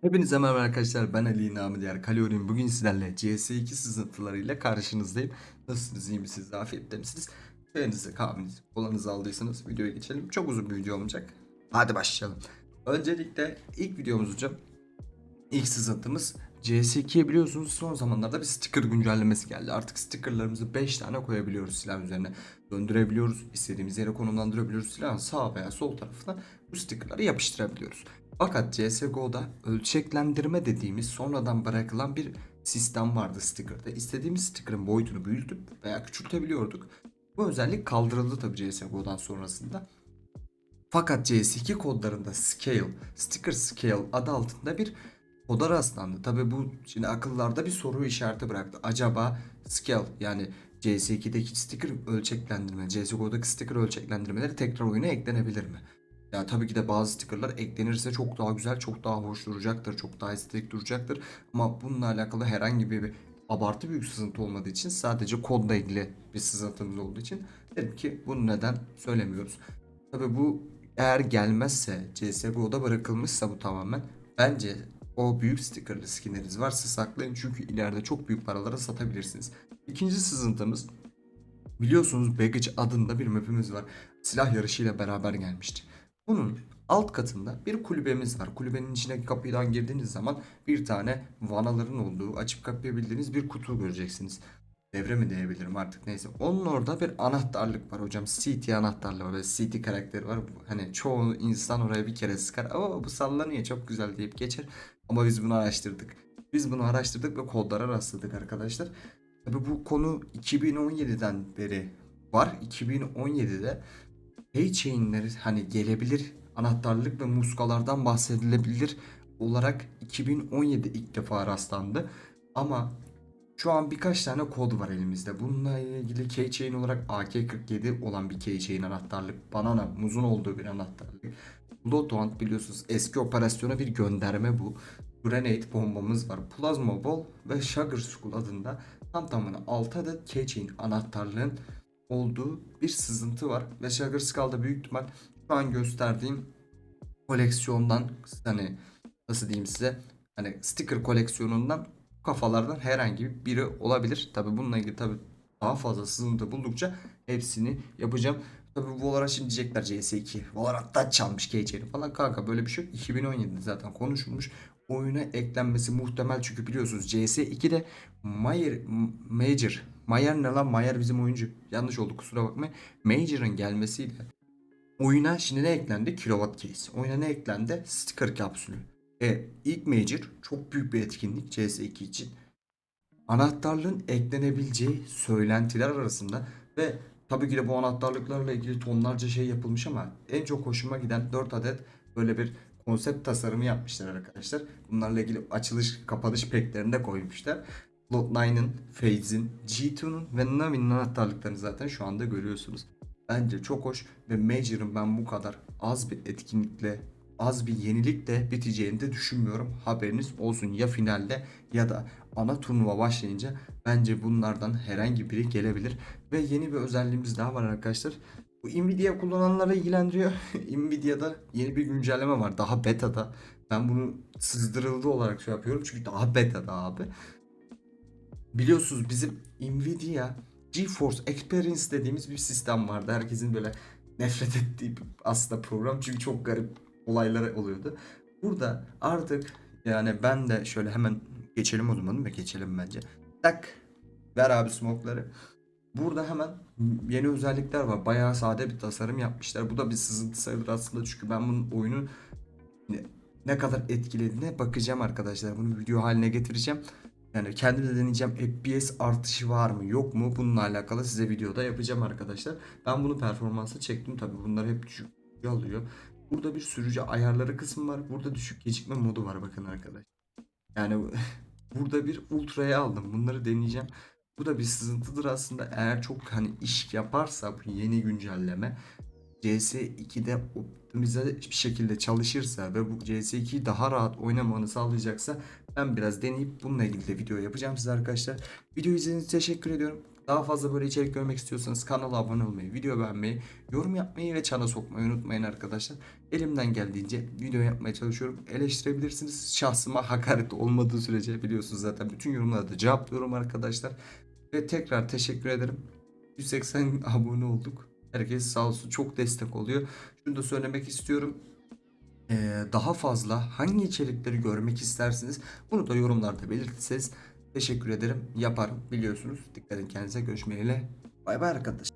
Hepinize merhaba arkadaşlar ben Ali namı diğer Kaloriyim bugün sizlerle CS2 sızıntılarıyla karşınızdayım Nasılsınız iyi misiniz afiyette misiniz Çayınızı kahvenizi kolanızı aldıysanız videoya geçelim çok uzun bir video olmayacak Hadi başlayalım Öncelikle ilk videomuz hocam İlk sızıntımız CS2'ye biliyorsunuz son zamanlarda bir sticker güncellemesi geldi. Artık stickerlarımızı 5 tane koyabiliyoruz silah üzerine. Döndürebiliyoruz. istediğimiz yere konumlandırabiliyoruz. Silahın sağ veya sol tarafına bu stickerları yapıştırabiliyoruz. Fakat CSGO'da ölçeklendirme dediğimiz sonradan bırakılan bir sistem vardı sticker'da. İstediğimiz sticker'ın boyutunu büyütüp veya küçültebiliyorduk. Bu özellik kaldırıldı tabii CSGO'dan sonrasında. Fakat CS2 kodlarında scale, sticker scale adı altında bir koda rastlandı. Tabi bu şimdi akıllarda bir soru işareti bıraktı. Acaba scale yani CS2'deki sticker ölçeklendirme, CSGO'daki sticker ölçeklendirmeleri tekrar oyuna eklenebilir mi? Ya tabii ki de bazı stickerlar eklenirse çok daha güzel, çok daha hoş duracaktır, çok daha estetik duracaktır. Ama bununla alakalı herhangi bir, abartı büyük sızıntı olmadığı için sadece kodla ilgili bir sızıntımız olduğu için dedim ki bunu neden söylemiyoruz. Tabii bu eğer gelmezse CSGO'da bırakılmışsa bu tamamen bence o büyük stickerlı skinleriniz varsa saklayın çünkü ileride çok büyük paralara satabilirsiniz. İkinci sızıntımız biliyorsunuz Baggage adında bir map'imiz var. Silah yarışıyla beraber gelmişti. Bunun alt katında bir kulübemiz var. Kulübenin içine kapıdan girdiğiniz zaman bir tane vanaların olduğu açıp kapayabildiğiniz bir kutu göreceksiniz. Devre mi diyebilirim artık neyse. Onun orada bir anahtarlık var hocam. CT anahtarlığı var. Böyle CT karakteri var. Hani çoğu insan oraya bir kere sıkar. Ama bu sallanıyor çok güzel deyip geçer. Ama biz bunu araştırdık. Biz bunu araştırdık ve kodlara rastladık arkadaşlar. Tabi bu konu 2017'den beri var. 2017'de keychain'leri hani gelebilir anahtarlık ve muskalardan bahsedilebilir olarak 2017 ilk defa rastlandı. Ama şu an birkaç tane kod var elimizde. Bununla ilgili keychain olarak AK-47 olan bir keychain anahtarlık. Banana, muzun olduğu bir anahtarlık. Bloodhound biliyorsunuz eski operasyona bir gönderme bu. Grenade bombamız var. Plasma Ball ve Sugar Skull adında tam tamına 6 adet keychain anahtarlığın olduğu bir sızıntı var. Ve Sugar Skull'da büyük ihtimal şu an gösterdiğim koleksiyondan hani nasıl diyeyim size hani sticker koleksiyonundan kafalardan herhangi biri olabilir. Tabi bununla ilgili tabi daha fazla sızıntı buldukça hepsini yapacağım. Tabi Valorant şimdi diyecekler CS2. Valorant'tan çalmış KC'ni falan kanka böyle bir şey yok. 2017'de zaten konuşulmuş. Oyuna eklenmesi muhtemel çünkü biliyorsunuz CS2'de Mayer, Major Mayer ne lan? Mayer bizim oyuncu. Yanlış oldu kusura bakmayın. Major'ın gelmesiyle oyuna şimdi ne eklendi? Kilowatt case. Oyuna ne eklendi? Sticker kapsülü. E, ilk Major çok büyük bir etkinlik CS2 için. Anahtarlığın eklenebileceği söylentiler arasında ve tabii ki de bu anahtarlıklarla ilgili tonlarca şey yapılmış ama en çok hoşuma giden 4 adet böyle bir konsept tasarımı yapmışlar arkadaşlar. Bunlarla ilgili açılış kapanış peklerini de koymuşlar. Cloud9'ın, FaZe'in, G2'nun ve Navi'nin anahtarlıklarını zaten şu anda görüyorsunuz. Bence çok hoş ve Major'ın ben bu kadar az bir etkinlikle az bir yenilikle biteceğini de düşünmüyorum. Haberiniz olsun ya finalde ya da ana turnuva başlayınca bence bunlardan herhangi biri gelebilir. Ve yeni bir özelliğimiz daha var arkadaşlar. Bu Nvidia kullananlara ilgilendiriyor. Nvidia'da yeni bir güncelleme var. Daha beta'da. Ben bunu sızdırıldı olarak şey yapıyorum. Çünkü daha beta'da abi. Biliyorsunuz bizim Nvidia GeForce Experience dediğimiz bir sistem vardı. Herkesin böyle nefret ettiği aslında program. Çünkü çok garip olaylar oluyordu. Burada artık yani ben de şöyle hemen geçelim o zaman ve geçelim bence. Tak. Ver abi smoke'ları. Burada hemen yeni özellikler var. Bayağı sade bir tasarım yapmışlar. Bu da bir sızıntı sayılır aslında çünkü ben bunun oyunu ne kadar etkilediğine bakacağım arkadaşlar. Bunu video haline getireceğim. Yani kendim de deneyeceğim. FPS artışı var mı yok mu? Bununla alakalı size videoda yapacağım arkadaşlar. Ben bunu performansa çektim tabi. Bunlar hep düşük alıyor. Burada bir sürücü ayarları kısmı var. Burada düşük gecikme modu var bakın arkadaşlar. Yani burada bir ultra'ya aldım. Bunları deneyeceğim. Bu da bir sızıntıdır aslında. Eğer çok hani iş yaparsa bu yeni güncelleme CS2'de optimize bir şekilde çalışırsa ve bu CS2'yi daha rahat oynamanı sağlayacaksa ben biraz deneyip bununla ilgili de video yapacağım size arkadaşlar. Video izlediğiniz için teşekkür ediyorum. Daha fazla böyle içerik görmek istiyorsanız kanala abone olmayı, video beğenmeyi, yorum yapmayı ve çana sokmayı unutmayın arkadaşlar. Elimden geldiğince video yapmaya çalışıyorum. Eleştirebilirsiniz. Şahsıma hakaret olmadığı sürece biliyorsunuz zaten bütün yorumlara da cevaplıyorum arkadaşlar. Ve tekrar teşekkür ederim. 180 abone olduk. Herkes sağ olsun çok destek oluyor. Şunu da söylemek istiyorum. Ee, daha fazla hangi içerikleri görmek istersiniz? Bunu da yorumlarda belirtirseniz teşekkür ederim. Yaparım biliyorsunuz. Dikkat edin kendinize. Görüşmeyle. Bay bay arkadaşlar.